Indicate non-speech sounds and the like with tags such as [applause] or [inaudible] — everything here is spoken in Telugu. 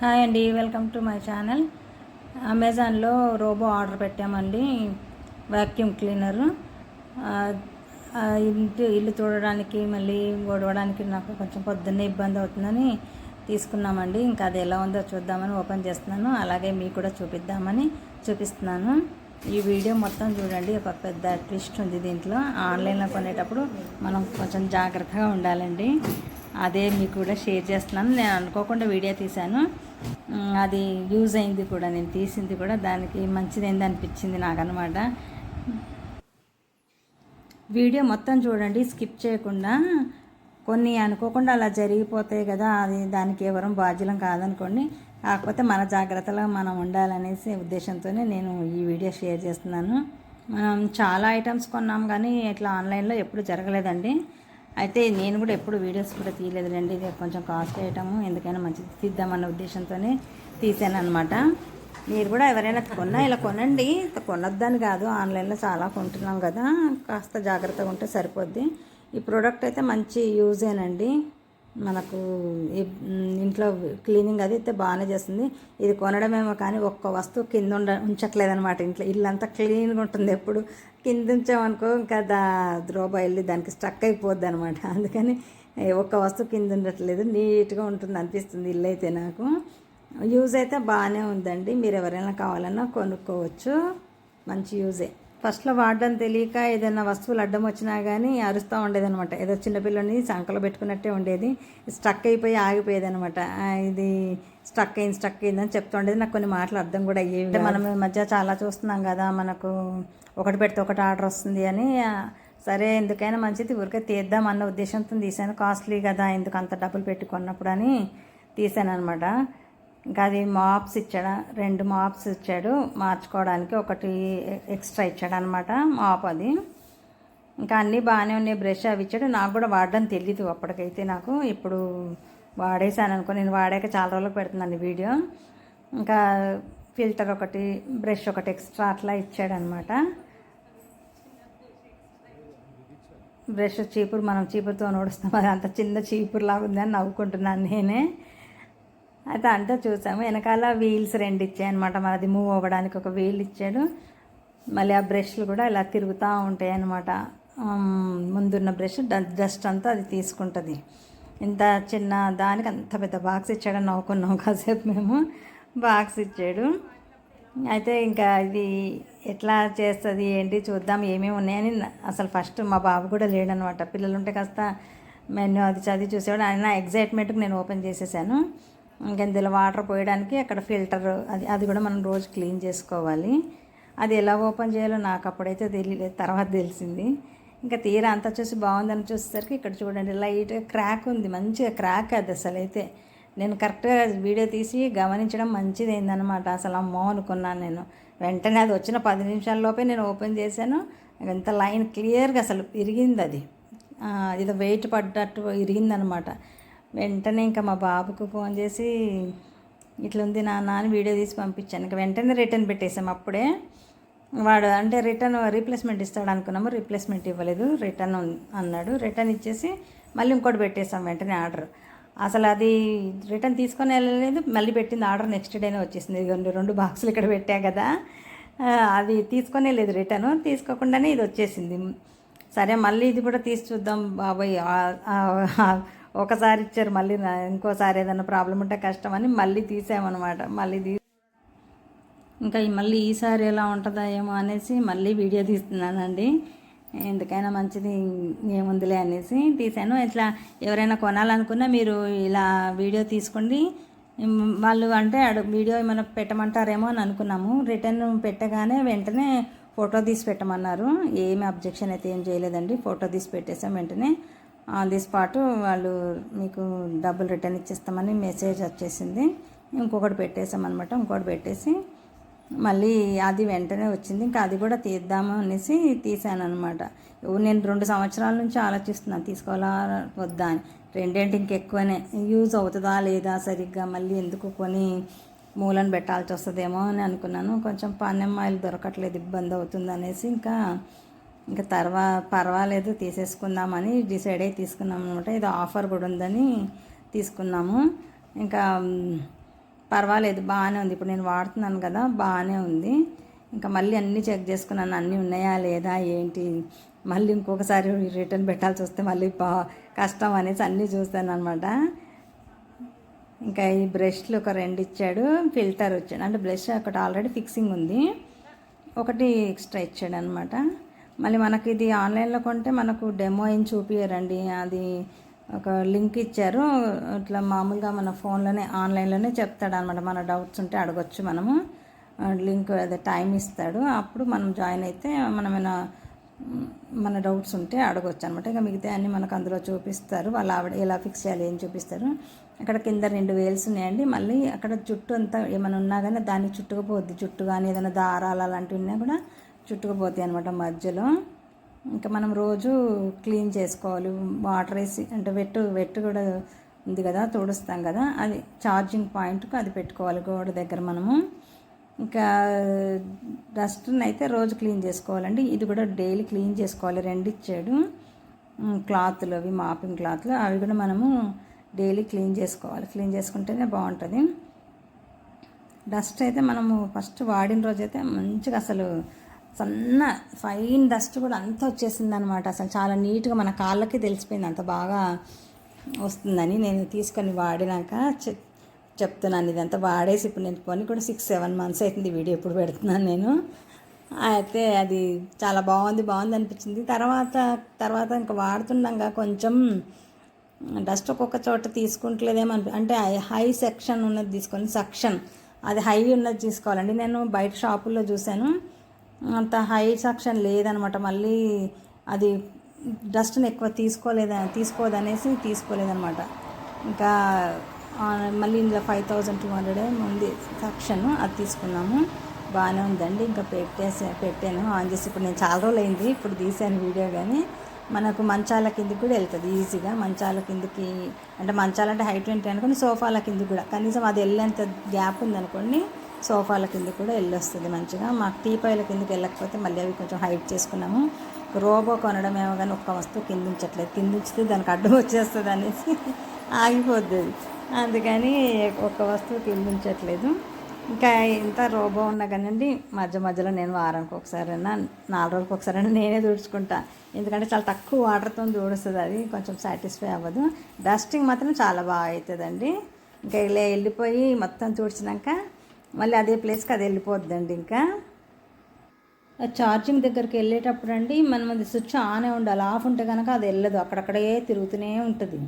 హాయ్ అండి వెల్కమ్ టు మై ఛానల్. అమెజాన్లో రోబో ఆర్డర్ పెట్టామండి వాక్యూమ్ క్లీనరు. ఇంటి ఇల్లు చూడడానికి మళ్ళీ గొడవడానికి నాకు కొంచెం పొద్దున్నే ఇబ్బంది అవుతుందని తీసుకున్నామండి. ఇంకా అది ఎలా ఉందో చూద్దామని ఓపెన్ చేస్తున్నాను. అలాగే మీకు కూడా చూపిద్దామని చూపిస్తున్నాను. ఈ వీడియో మొత్తం చూడండి ఒక పెద్ద ట్విస్ట్ ఉంది దీంట్లో. ఆన్లైన్లో కొనేటప్పుడు మనం కొంచెం జాగ్రత్తగా ఉండాలండి. అదే మీకు కూడా షేర్ చేస్తున్నాను. నేను అనుకోకుండా వీడియో తీశాను. అది యూజ్ అయింది కూడా నేను తీసింది కూడా దానికి మంచిదైంది అనిపించింది నాకు అనమాట వీడియో మొత్తం చూడండి స్కిప్ చేయకుండా. కొన్ని అనుకోకుండా అలా జరిగిపోతాయి కదా అది దానికి ఎవరం బాధ్యులం కాదనుకోండి. కాకపోతే మన జాగ్రత్తలో మనం ఉండాలనేసి ఉద్దేశంతోనే నేను ఈ వీడియో షేర్ చేస్తున్నాను. మనం చాలా ఐటమ్స్ కొన్నాం కానీ ఇట్లా ఆన్లైన్లో ఎప్పుడు జరగలేదండి. అయితే నేను కూడా ఎప్పుడు వీడియోస్ కూడా తీయలేదులేండి. ఇది కొంచెం కాస్ట్ ఐటమ్ ఎందుకైనా మంచిది తీద్దామన్న ఉద్దేశంతోనే తీసాను అనమాట మీరు కూడా ఎవరైనా కొన్నా ఇలా కొనండి. కొనొద్దని కాదు. ఆన్లైన్లో చాలా కొంటున్నాం కదా. కాస్త జాగ్రత్తగా ఉంటే సరిపోద్ది. ఈ ప్రోడక్ట్ అయితే మంచి యూజేనండి. మనకు ఇంట్లో క్లీనింగ్ అది అయితే బాగానే చేస్తుంది. ఇది కొనడమేమో కానీ ఒక్క వస్తువు కింద ఉండ ఉంచట్లేదనమాట ఇంట్లో. ఇల్లంతా క్లీన్గా ఉంటుంది ఎప్పుడు. కింద ఉంచామనుకో ఇంకా దా ద్రోబా వెళ్ళి దానికి స్టక్ అయిపోద్ది అనమాట అందుకని ఒక్క వస్తువు కింద ఉండట్లేదు. నీట్గా ఉంటుంది అనిపిస్తుంది ఇల్లు అయితే నాకు. యూజ్ అయితే బాగానే ఉందండి. మీరు ఎవరైనా కావాలన్నా కొనుక్కోవచ్చు. మంచి యూజే ఫస్ట్లో వాడడం తెలియక ఏదైనా వస్తువులు అడ్డం వచ్చినా కానీ అరుస్తూ ఉండేదన్నమాట. ఏదో చిన్నపిల్లని సంకలో పెట్టుకున్నట్టే ఉండేది. స్టక్ అయిపోయి ఆగిపోయేది అనమాట ఇది స్టక్ అయింది స్టక్ అయింది అని చెప్తూ ఉండేది. నాకు కొన్ని మాటలు అర్థం కూడా అయ్యేవి మనం ఈ మధ్య చాలా చూస్తున్నాం కదా మనకు ఒకటి పెడితే ఒకటి ఆర్డర్ వస్తుంది అని. సరే ఎందుకైనా మంచిది ఊరికే తీద్దాం అన్న ఉద్దేశంతో తీసాను కాస్ట్లీ కదా ఎందుకు అంత డబ్బులు పెట్టి కొన్నప్పుడు అని తీసాను అనమాట ఇంకా అది మాప్స్ ఇచ్చాడు రెండు మాప్స్ ఇచ్చాడు మార్చుకోవడానికి ఒకటి ఎక్స్ట్రా ఇచ్చాడు అనమాట మాప్ అది. ఇంకా అన్నీ బాగానే ఉన్నాయి బ్రష్ అవి ఇచ్చాడు. నాకు కూడా వాడడం తెలీదు అప్పటికైతే నాకు. ఇప్పుడు వాడేసాను అనుకో నేను వాడాక చాలా రోజులకు పెడుతున్నాను వీడియో. ఇంకా ఫిల్టర్ ఒకటి బ్రష్ ఒకటి ఎక్స్ట్రా అట్లా ఇచ్చాడనమాట. బ్రష్ చీపురు మనం చీపురుతో నోడుస్తాం. అది అంత చిన్న చీపురులాగా ఉందని నవ్వుకుంటున్నాను నేనే. అయితే అంతా చూసాము. వెనకాల వీల్స్ రెండు ఇచ్చాయి అనమాట మనది మూవ్ అవ్వడానికి ఒక వీల్ ఇచ్చాడు. మళ్ళీ ఆ బ్రష్లు కూడా ఇలా తిరుగుతూ ఉంటాయి అనమాట ముందున్న బ్రష్ డస్ట్ అంతా అది తీసుకుంటుంది. ఇంత చిన్న దానికి అంత పెద్ద బాక్స్ ఇచ్చాడని నవ్వుకున్నాం కాసేపు మేము. బాక్స్ ఇచ్చాడు. అయితే ఇంకా ఇది ఎట్లా చేస్తుంది ఏంటి చూద్దాం. ఏమేమి ఉన్నాయని అసలు ఫస్ట్ మా బాబు కూడా లేడనమాట పిల్లలు ఉంటే కాస్త మెన్యూ అది చదివి చూసేవాడు. ఆయన ఎగ్జైట్మెంట్కి నేను ఓపెన్ చేసేసాను. ఇంకా ఇందులో వాటర్ పోయడానికి అక్కడ ఫిల్టర్ అది అది కూడా మనం రోజు క్లీన్ చేసుకోవాలి. అది ఎలా ఓపెన్ చేయాలో నాకు అప్పుడైతే తెలియలేదు తర్వాత తెలిసింది. ఇంకా తీరా అంతా చూసి బాగుందని చూసేసరికి ఇక్కడ చూడండి లైట్గా క్రాక్ ఉంది మంచిగా క్రాక్ అది అసలు అయితే. నేను కరెక్ట్గా వీడియో తీసి గమనించడం మంచిది అసలు అమ్మో అనుకున్నాను నేను. వెంటనే అది వచ్చిన పది నిమిషాల్లోపే నేను ఓపెన్ చేశాను. ఎంత లైన్ క్లియర్గా అసలు ఇరిగింది అది. ఇది ఏదో వెయిట్ పడ్డట్టు ఇరిగిందనమాట వెంటనే ఇంకా మా బాబుకు ఫోన్ చేసి ఇట్లుంది నాన్న అని వీడియో తీసి పంపించాను. ఇంకా వెంటనే రిటర్న్ పెట్టేసాం అప్పుడే. వాడు అంటే రిటర్న్ రీప్లేస్మెంట్ ఇస్తాడు అనుకున్నాము రీప్లేస్మెంట్ ఇవ్వలేదు రిటర్న్ అన్నాడు. రిటర్న్ ఇచ్చేసి మళ్ళీ ఇంకోటి పెట్టేసాం వెంటనే ఆర్డర్. అసలు అది రిటర్న్ తీసుకొని వెళ్ళలేదు మళ్ళీ పెట్టింది ఆర్డర్ నెక్స్ట్ డేనే వచ్చేసింది. రెండు రెండు బాక్సులు ఇక్కడ పెట్టా కదా. అది తీసుకొనే లేదు రిటర్న్ తీసుకోకుండానే ఇది వచ్చేసింది. సరే మళ్ళీ ఇది కూడా తీసి చూద్దాం బాబాయ్. ఒకసారి ఇచ్చారు మళ్ళీ ఇంకోసారి ఏదైనా ప్రాబ్లం ఉంటే కష్టం అని మళ్ళీ తీసామన్నమాట. మళ్ళీ తీ ఇంకా మళ్ళీ ఈసారి ఎలా ఉంటుందో ఏమో అనేసి మళ్ళీ వీడియో తీస్తున్నానండి. ఎందుకైనా మంచిది ఏముందిలే అనేసి తీసాను. ఇట్లా ఎవరైనా కొనాలనుకున్నా మీరు ఇలా వీడియో తీసుకోండి. వాళ్ళు అంటే అడు వీడియో ఏమైనా పెట్టమంటారేమో అని అనుకున్నాము. రిటర్న్ పెట్టగానే వెంటనే ఫోటో తీసి పెట్టమన్నారు. ఏమి అబ్జెక్షన్ అయితే ఏం చేయలేదండి. ఫోటో తీసి పెట్టేసాం వెంటనే. ఆన్ ది స్పాట్ వాళ్ళు మీకు డబ్బులు రిటర్న్ ఇచ్చేస్తామని మెసేజ్ వచ్చేసింది. ఇంకొకటి పెట్టేసాం అనమాట ఇంకోటి పెట్టేసి మళ్ళీ అది వెంటనే వచ్చింది. ఇంకా అది కూడా తీద్దాము అనేసి తీసాను అనమాట నేను రెండు సంవత్సరాల నుంచి ఆలోచిస్తున్నాను తీసుకోవాలా వద్దా అని. రెండేంటి ఇంకెక్కువనే. యూజ్ అవుతుందా లేదా సరిగ్గా మళ్ళీ ఎందుకు కొని మూలను పెట్టాల్సి వస్తుందేమో అని అనుకున్నాను. కొంచెం పానెమ్మాయిలు దొరకట్లేదు ఇబ్బంది అవుతుంది అనేసి ఇంకా ఇంకా తర్వా పర్వాలేదు తీసేసుకుందామని డిసైడ్ అయ్యి తీసుకున్నాం అనమాట ఇది ఆఫర్ కూడా ఉందని తీసుకున్నాము. ఇంకా పర్వాలేదు బాగానే ఉంది. ఇప్పుడు నేను వాడుతున్నాను కదా బాగానే ఉంది. ఇంకా మళ్ళీ అన్నీ చెక్ చేసుకున్నాను అన్నీ ఉన్నాయా లేదా ఏంటి? మళ్ళీ ఇంకొకసారి రిటర్న్ పెట్టాల్సి వస్తే మళ్ళీ బా కష్టం అనేసి అన్నీ చూస్తాను అనమాట ఇంకా ఈ బ్రష్లు ఒక రెండు ఇచ్చాడు ఫిల్టర్ వచ్చాడు. అంటే బ్రష్ ఒకటి ఆల్రెడీ ఫిక్సింగ్ ఉంది. ఒకటి ఎక్స్ట్రా ఇచ్చాడు అనమాట మళ్ళీ మనకి ఇది ఆన్లైన్లో కొంటే మనకు డెమో ఏం చూపించారండి అది ఒక లింక్ ఇచ్చారు. ఇట్లా మామూలుగా మన ఫోన్లోనే ఆన్లైన్లోనే చెప్తాడు అనమాట మన డౌట్స్ ఉంటే అడగొచ్చు మనము. లింక్ అదే టైం ఇస్తాడు. అప్పుడు మనం జాయిన్ అయితే మనమైనా మన డౌట్స్ ఉంటే అడగొచ్చు అనమాట ఇక మిగతా అన్నీ మనకు అందులో చూపిస్తారు. వాళ్ళు ఆవిడ ఎలా ఫిక్స్ చేయాలి ఏం చూపిస్తారు. అక్కడ కింద రెండు వేల్స్ ఉన్నాయండి. మళ్ళీ అక్కడ జుట్టు అంతా ఏమైనా ఉన్నా కానీ దాన్ని చుట్టుకుపోద్ది. జుట్టు కానీ ఏదైనా దారాలు అలాంటివి ఉన్నా కూడా చుట్టుకుపోతాయి అనమాట మధ్యలో. ఇంకా మనం రోజు క్లీన్ చేసుకోవాలి. వాటర్ వేసి అంటే వెట్టు వెట్టు కూడా ఉంది కదా తుడుస్తాం కదా అది ఛార్జింగ్ పాయింట్కి అది పెట్టుకోవాలి గోడ దగ్గర మనము. ఇంకా డస్ట్ని అయితే రోజు క్లీన్ చేసుకోవాలండి. ఇది కూడా డైలీ క్లీన్ చేసుకోవాలి రెండు ఇచ్చాడు. క్లాత్లు అవి మాపింగ్ క్లాత్లు అవి కూడా మనము డైలీ క్లీన్ చేసుకోవాలి. క్లీన్ చేసుకుంటేనే బాగుంటుంది. డస్ట్ అయితే మనము ఫస్ట్ వాడిన రోజైతే మంచిగా అసలు సన్న ఫైన్ డస్ట్ కూడా అంతా వచ్చేసింది అనమాట అసలు చాలా నీట్గా మన కాళ్ళకి తెలిసిపోయింది. అంత బాగా వస్తుందని నేను తీసుకొని వాడినాక చెప్తున్నాను ఇదంతా వాడేసి ఇప్పుడు నేను కొని కూడా సిక్స్ సెవెన్ మంత్స్ అవుతుంది వీడియో ఎప్పుడు పెడుతున్నాను నేను. అయితే అది చాలా బాగుంది బాగుంది అనిపించింది. తర్వాత తర్వాత ఇంకా వాడుతుండగా కొంచెం డస్ట్ ఒక్కొక్క చోట తీసుకుంటలేదేమో అనిపి అంటే హై సెక్షన్ ఉన్నది తీసుకొని సక్షన్ అది హై ఉన్నది తీసుకోవాలండి. నేను బయట షాపుల్లో చూశాను. అంత హై సెక్షన్ లేదనమాట. మళ్ళీ అది డస్ట్ని ఎక్కువ తీసుకోలేద తీసుకోదనేసి తీసుకోలేదనమాట. ఇంకా మళ్ళీ ఇందులో ఫైవ్ థౌజండ్ టూ హండ్రెడ్ ఉంది సెక్షన్ అది తీసుకున్నాము. బాగానే ఉందండి. ఇంకా పెట్టేసి పెట్టాను. ఆన్ చేసి ఇప్పుడు నేను చాలా రోజులు అయింది ఇప్పుడు తీసాను వీడియో కానీ మనకు మంచాల కిందకి కూడా వెళ్తుంది ఈజీగా. మంచాల కిందకి అంటే మంచాలంటే హైట్ ఏంటి అనుకోండి సోఫాల కిందకి కూడా. కనీసం అది వెళ్ళేంత గ్యాప్ ఉందనుకోండి సోఫాల కింద కూడా వెళ్ళొస్తుంది మంచిగా. మాకు టీపాయిల కిందకి వెళ్ళకపోతే మళ్ళీ అవి కొంచెం హైట్ చేసుకున్నాము. రోబో కొనడం ఏమో కానీ ఒక్క వస్తువు కింద ఉంచట్లేదు కింద ఉంచితే దానికి అడ్డం వచ్చేస్తుంది అనేసి [laughs] ఆగిపోద్ది అందుకని ఒక్క వస్తువు కింద ఉంచట్లేదు ఇంకా ఇంత రోబో ఉన్నా కానండి మధ్య మధ్యలో నేను వారానికి ఒకసారైనా నాలుగు రోజులకు ఒకసారైనా నేనే తుడుచుకుంటా. ఎందుకంటే చాలా తక్కువ వాటర్తో తుడుస్తుంది అది. కొంచెం సాటిస్ఫై అవ్వదు. డస్టింగ్ మాత్రం చాలా బాగా అవుతుందండి ఇంకా ఇలా వెళ్ళిపోయి మొత్తం తుడిచినాక మళ్ళీ అదే ప్లేస్కి అది వెళ్ళిపోద్దండి ఇంకా. ఛార్జింగ్ దగ్గరికి వెళ్ళేటప్పుడు అండి మనం అది స్విచ్ ఆనే ఉండాలి. ఆఫ్ ఉంటే కనుక అది వెళ్ళదు. అక్కడక్కడే తిరుగుతూనే ఉంటుంది.